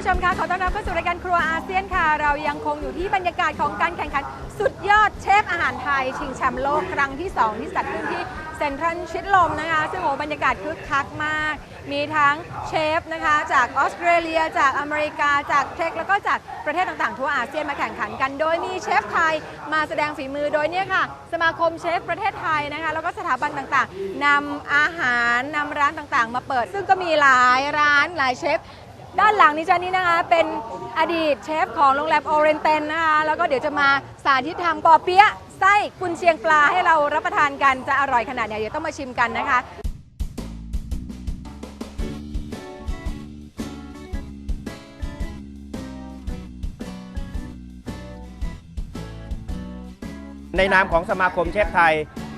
ผู้ชมคะขอต้อนรับเข้าสู่รายการครัวอาเซียนค่ะ เรายังคงอยู่ที่บรรยากาศของการแข่งขัน สุดยอดเชฟอาหารไทย ชิงแชมป์โลกครั้งที่ 2 ที่จัดขึ้นที่เซ็นทรัลชิดลมนะคะ ซึ่งโอ้บรรยากาศคึกคักมาก มีทั้งเชฟนะคะ จากออสเตรเลีย จากอเมริกา จากเช็กแล้วก็จากประเทศต่างๆ ทั่วอาเซียนมาแข่งขันกัน โดยมีเชฟไทยมาแสดงฝีมือโดยเนี่ยค่ะ สมาคมเชฟประเทศไทยนะคะ แล้วก็สถาบันต่างๆนำอาหารนำร้านต่างๆ มาเปิด ซึ่งก็มีหลายร้านหลายเชฟ ด้านหลังนี้จ้านี่นะคะ เป็นอดีตเชฟของโรงแรมโอเรนเตนนะคะ แล้วก็เดี๋ยวจะมาสาธิตทำปอเปี๊ยะไส้กุนเชียงปลาให้เรารับประทานกันจะอร่อยขนาดไหนเดี๋ยวต้องมาชิมกันนะคะ ในนามของสมาคมเชฟไทย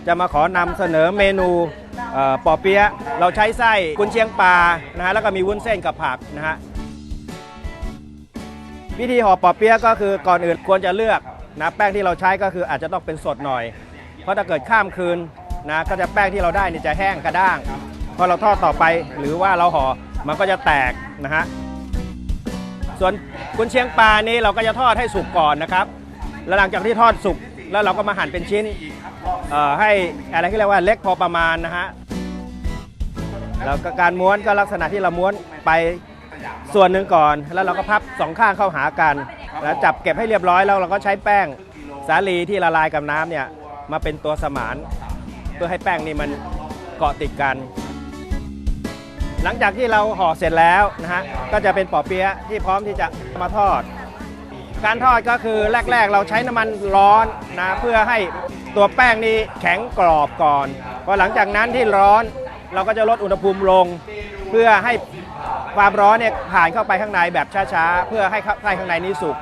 จะมาขอนำเสนอเมนู เอ่อปอเปี๊ยะเราใช้ไส้กุนเชียงปลานะฮะแล้วก็มีวุ้นเส้นกับผักนะฮะวิธีห่อปอเปี๊ยะก็คือก่อนอื่นควรจะเลือกนะแป้งที่เราใช้ก็คืออาจจะต้องเป็นสดหน่อย เพราะถ้าเกิดข้ามคืนนะก็จะแป้งที่เราได้เนี่ยจะแห้งกระด้างพอเราทอดต่อไปหรือว่าเราห่อมันก็จะแตกนะฮะส่วนกุนเชียงปลานี้เราก็จะทอดให้สุกก่อนนะครับ แล้วหลังจากที่ทอดสุก แล้วเราก็มาหั่นเป็นชิ้นให้อะไรที่เรียกว่าเล็กพอประมาณนะฮะแล้วก็การม้วนก็ลักษณะที่เราม้วนไปส่วนหนึ่งก่อน แล้วเราก็พับสองข้างเข้าหากัน แล้วจับเก็บให้เรียบร้อยแล้วเราก็ใช้แป้งสาลีที่ละลายกับน้ำเนี่ยมาเป็นตัวสมาน เพื่อให้แป้งนี่มันเกาะติดกัน หลังจากที่เราห่อเสร็จแล้วนะฮะก็จะเป็นปอเปี๊ยะที่พร้อมที่จะมาทอด การทอดก็คือแรก ๆ เราใช้น้ำมันร้อนนะเพื่อให้ตัวแป้งนี้แข็งกรอบก่อนพอหลังจากนั้นที่ร้อนเราก็จะลดอุณหภูมิลง เพื่อให้ความร้อนเนี่ยผ่านเข้าไปข้างในแบบช้าๆ เพื่อให้ไส้ข้างในนี้สุก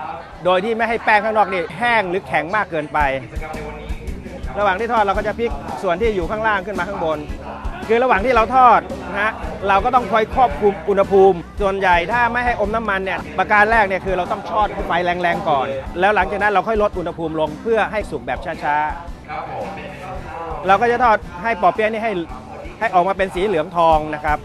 โดยที่ไม่ให้แป้งข้างนอกนี่แห้งหรือแข็งมากเกินไป ระหว่างที่ทอดเราก็จะพลิกส่วนที่อยู่ข้างล่างขึ้นมาข้างบน คือระหว่างที่เราทอดนะฮะเราก็ต้องคอยควบคุมอุณหภูมิ ส่วนใหญ่ถ้าไม่ให้อมน้ำมันเนี่ยประการแรกเนี่ยคือเราต้องทอดไฟแรงๆก่อน แล้วหลังจากนั้นเราค่อยลดอุณหภูมิลงเพื่อให้สุกแบบช้าๆเราก็จะทอดให้ปอเปี๊ยะนี่ให้ให้ออกมาเป็นสีเหลืองทองนะครับ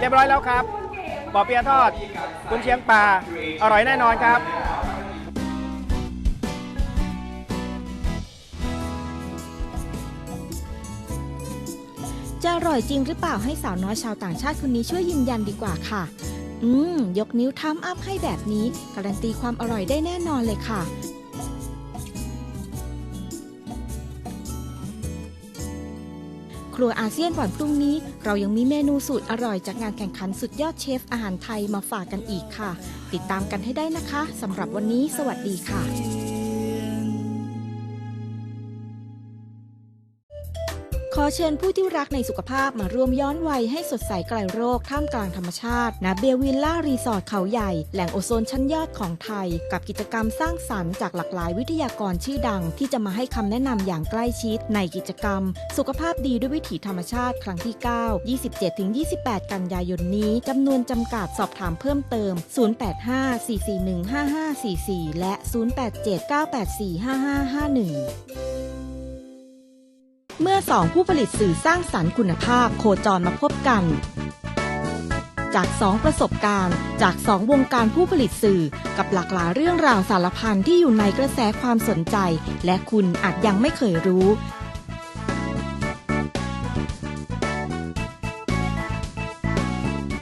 เรียบร้อยแล้วครับปอเปียทอดกุนเชียงปลาอร่อยแน่นอนครับจะอร่อยจริงหรือเปล่าให้สาวน้อยชาวต่างชาติคนนี้ช่วยยืนยันดีกว่าค่ะ อืม ยกนิ้วทัมอัพให้แบบนี้ การันตีความอร่อยได้แน่นอนเลยค่ะ ครัวอาเซียนวันพรุ่งนี้ เรายังมีเมนูสูตรอร่อยจากงานแข่งขันสุดยอดเชฟอาหารไทยมาฝากกันอีกค่ะ ติดตามกันให้ได้นะคะสำหรับวันนี้ สวัสดีค่ะ อเชิญผู้ที่รักในสุขภาพมาร่วมย้อนวัยให้สดใสไกลโรคท่ามกลางธรรมชาติณเบลวิลล่ารีสอร์ทเขาใหญ่ แหล่งโอโซนชั้นยอดของไทย กับกิจกรรมสร้างสรรค์จากหลากหลายวิทยากรชื่อดัง ที่จะมาให้คำแนะนำอย่างใกล้ชิด ในกิจกรรม สุขภาพดีด้วยวิถีธรรมชาติครั้งที่ 9 27-28 กันยายนนี้จำนวนจำกัดสอบถามเพิ่มเติม 085-441-5544 และ 087-984-5551 เมื่อสองผู้ผลิตสื่อสร้างสรรค์คุณภาพโคจรมาพบกัน จากสองประสบการณ์ จากสองวงการผู้ผลิตสื่อ กับหลากหลายเรื่องราวสารพันที่อยู่ในกระแสความสนใจ และคุณอาจยังไม่เคยรู้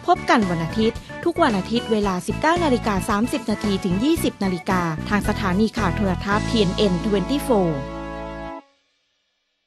พบกันวันอาทิตย์ ทุกวันอาทิตย์เวลา 19นาฬิกา30นาทีถึง 20นาฬิกาทางสถานีข่าวโทรทัศน์ TNN 24